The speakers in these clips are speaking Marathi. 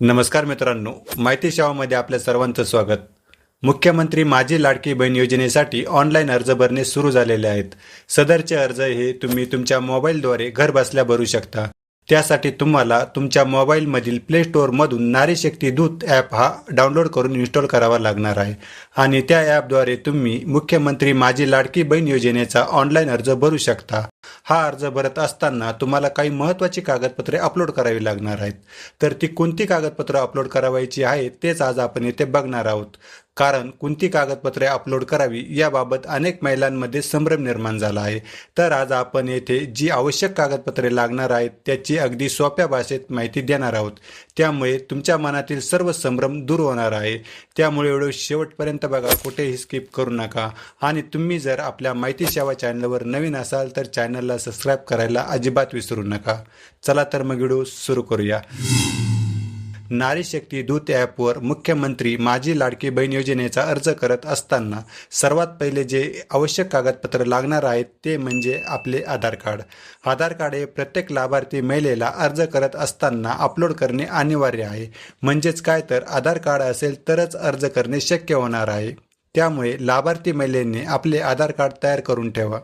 नमस्कार मित्रांनो माहिती सेवामध्ये आपल्या सर्वांचं स्वागत. मुख्यमंत्री माझी लाडकी बहीण योजनेसाठी ऑनलाईन अर्ज भरणे सुरू झालेले आहेत. सदरचे अर्ज हे तुम्ही तुमच्या मोबाईलद्वारे घर बसल्या भरू शकता. त्यासाठी तुम्हाला तुमच्या मोबाईलमधील प्ले स्टोअरमधून नारी शक्ती दूत ॲप हा डाउनलोड करून इन्स्टॉल करावा लागणार आहे. आणि त्या ॲपद्वारे तुम्ही मुख्यमंत्री माझी लाडकी बहीण योजनेचा ऑनलाईन अर्ज भरू शकता. हा अर्ज भरत असताना तुम्हाला काही महत्त्वाची कागदपत्रे अपलोड करावी लागणार आहेत. तर ती कोणती कागदपत्र अपलोड करावायची आहेत तेच आज आपण येथे बघणार आहोत. कारण कोणती कागदपत्रे अपलोड करावी याबाबत अनेक महिलांमध्ये संभ्रम निर्माण झाला आहे. तर आज आपण येथे जी आवश्यक कागदपत्रे लागणार आहेत त्याची अगदी सोप्या भाषेत माहिती देणार आहोत. त्यामुळे तुमच्या मनातील सर्व संभ्रम दूर होणार आहे. त्यामुळे व्हिडिओ शेवटपर्यंत बघा कुठेही स्किप करू नका. आणि तुम्ही जर आपल्या माहिती सेवा चॅनलवर नवीन असाल तर चॅनलला सबस्क्राईब करायला अजिबात विसरू नका. चला तर मग व्हिडिओ सुरू करूया. नारी शक्ती दूत ॲपवर मुख्यमंत्री माझी लाडकी बहीण योजनेचा अर्ज करत असताना सर्वात पहिले जे आवश्यक कागदपत्र लागणार आहेत ते म्हणजे आपले आधार कार्ड. आधार कार्ड हे प्रत्येक लाभार्थी महिलेला अर्ज करत असताना अपलोड करणे अनिवार्य आहे. म्हणजेच काय तर आधार कार्ड असेल तरच अर्ज करणे शक्य होणार आहे. त्यामुळे लाभार्थी महिलेने आपले आधार कार्ड तयार करून ठेवा.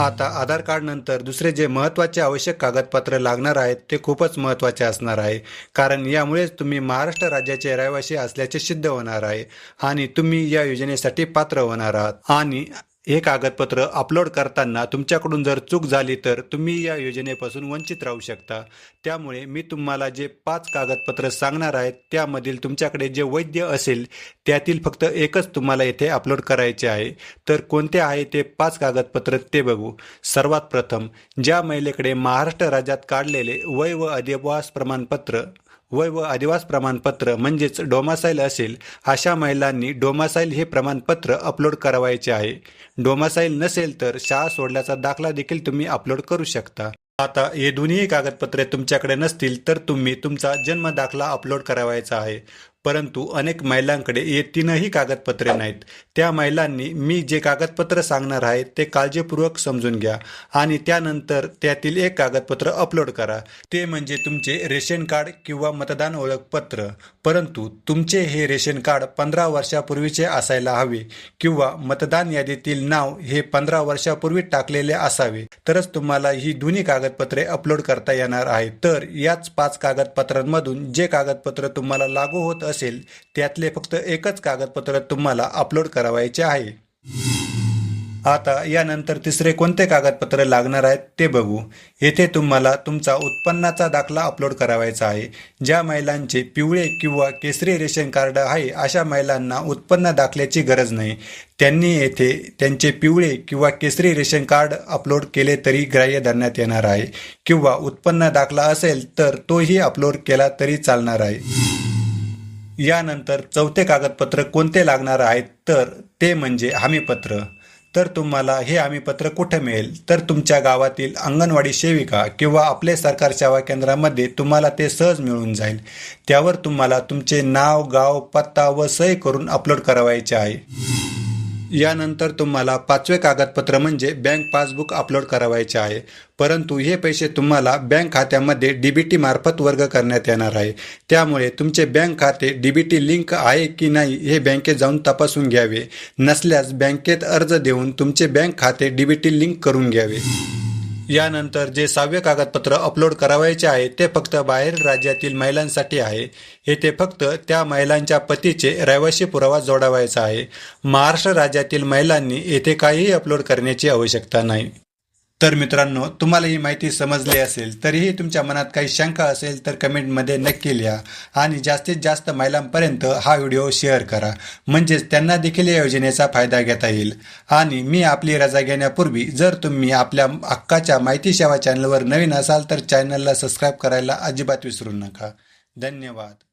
आता आधार कार्ड नंतर दुसरे जे महत्त्वाचे आवश्यक कागदपत्र लागणार आहेत ते खूपच महत्त्वाचे असणार आहे. कारण यामुळेच तुम्ही महाराष्ट्र राज्याचे रहिवासी असल्याचे सिद्ध होणार आहे आणि तुम्ही या योजनेसाठी पात्र होणार आहात. आणि हे कागदपत्र अपलोड करताना तुमच्याकडून जर चूक झाली तर तुम्ही या योजनेपासून वंचित राहू शकता. त्यामुळे मी तुम्हाला जे पाच कागदपत्र सांगणार आहेत त्यामधील तुमच्याकडे जे वैद्य असेल त्यातील फक्त एकच तुम्हाला येथे अपलोड करायचे आहे. तर कोणते आहे ते पाच कागदपत्र ते बघू. सर्वात प्रथम ज्या महिलेकडे महाराष्ट्र राज्यात काढलेले वय व अधिवास प्रमाणपत्र वय व अधिवास प्रमाणपत्र म्हणजेच डोमासाईल असेल अशा महिलांनी डोमासाईल हे प्रमाणपत्र अपलोड करावायचे आहे. डोमासाईल नसेल तर शाळा सोडल्याचा दाखला देखील तुम्ही अपलोड करू शकता. आता हे दोन्ही कागदपत्रे तुमच्याकडे नसतील तर तुम्ही तुमचा जन्म दाखला अपलोड करावायचा आहे. परंतु अनेक महिलांकडे हे तीनही कागदपत्रे नाहीत. त्या महिलांनी मी जे कागदपत्र सांगणार आहे ते काळजीपूर्वक समजून घ्या आणि त्यानंतर त्यातील एक कागदपत्र अपलोड करा. ते म्हणजे तुमचे रेशन कार्ड किंवा मतदान ओळखपत्र. परंतु तुमचे हे रेशन कार्ड पंधरा वर्षापूर्वीचे असायला हवे किंवा मतदान यादीतील नाव हे पंधरा वर्षापूर्वी टाकलेले असावे. तरच तुम्हाला ही दोन्ही कागदपत्रे अपलोड करता येणार आहे तर याच पाच कागदपत्रांमधून जे कागदपत्र तुम्हाला लागू होत असेल त्यातले फक्त एकच कागदपत्र तुम्हाला अपलोड करावायचे आहे. आता यानंतर तिसरे कोणते कागदपत्र लागणार आहेत ते बघू. येथे तुम्हाला तुमचा उत्पन्नाचा दाखला अपलोड करावायचा आहे. ज्या महिलांचे पिवळे किंवा केसरी रेशन कार्ड आहे अशा महिलांना उत्पन्न दाखल्याची गरज नाही. त्यांनी येथे त्यांचे पिवळे किंवा केसरी रेशन कार्ड अपलोड केले तरी ग्राह्य धरण्यात येणार आहे. किंवा उत्पन्न दाखला असेल तर तोही अपलोड केला तरी चालणार आहे. यानंतर चौथे कागदपत्र कोणते लागणार आहेत? तर ते म्हणजे हमीपत्र. तर तुम्हाला हे हमीपत्र कुठे मिळेल? तर तुमच्या गावातील अंगणवाडी सेविका किंवा आपले सरकार सेवा केंद्रामध्ये तुम्हाला ते सहज मिळून जाईल. त्यावर तुम्हाला तुमचे नाव गाव पत्ता व सही करून अपलोड करावायचे आहे. यानंतर तुम्हाला पाचवे कागदपत्र म्हणजे बँक पासबुक अपलोड करावायचे आहे. परंतु हे पैसे तुम्हाला बँक खात्यामध्ये डी बी टी मार्फत वर्ग करण्यात येणार आहे. त्यामुळे तुमचे बँक खाते डी बी टी लिंक आहे की नाही हे बँकेत जाऊन तपासून घ्यावे. नसल्यास बँकेत अर्ज देऊन तुमचे बँक खाते डी बी टी लिंक करून घ्यावे. यानंतर जे सहावे कागदपत्र अपलोड करावायचे आहे ते फक्त बाहेर राज्यातील महिलांसाठी आहे. येथे फक्त त्या महिलांच्या पतीचे रहिवासी पुरावा जोडावायचा आहे. महाराष्ट्र राज्यातील महिलांनी येथे काहीही अपलोड करण्याची आवश्यकता नाही. तर मित्रांनो तुम्हाला ही माहिती समजली असेल तरीही तुमच्या मनात काही शंका असेल तर कमेंटमध्ये नक्की लिहा आणि जास्तीत जास्त महिलांपर्यंत हा व्हिडिओ शेअर करा. म्हणजेच त्यांना देखील या योजनेचा फायदा घेता येईल. आणि मी आपली रजा घेण्यापूर्वी जर तुम्ही आपल्या हक्काच्या माहिती सेवा चॅनलवर नवीन असाल तर चॅनलला सबस्क्राईब करायला अजिबात विसरू नका. धन्यवाद.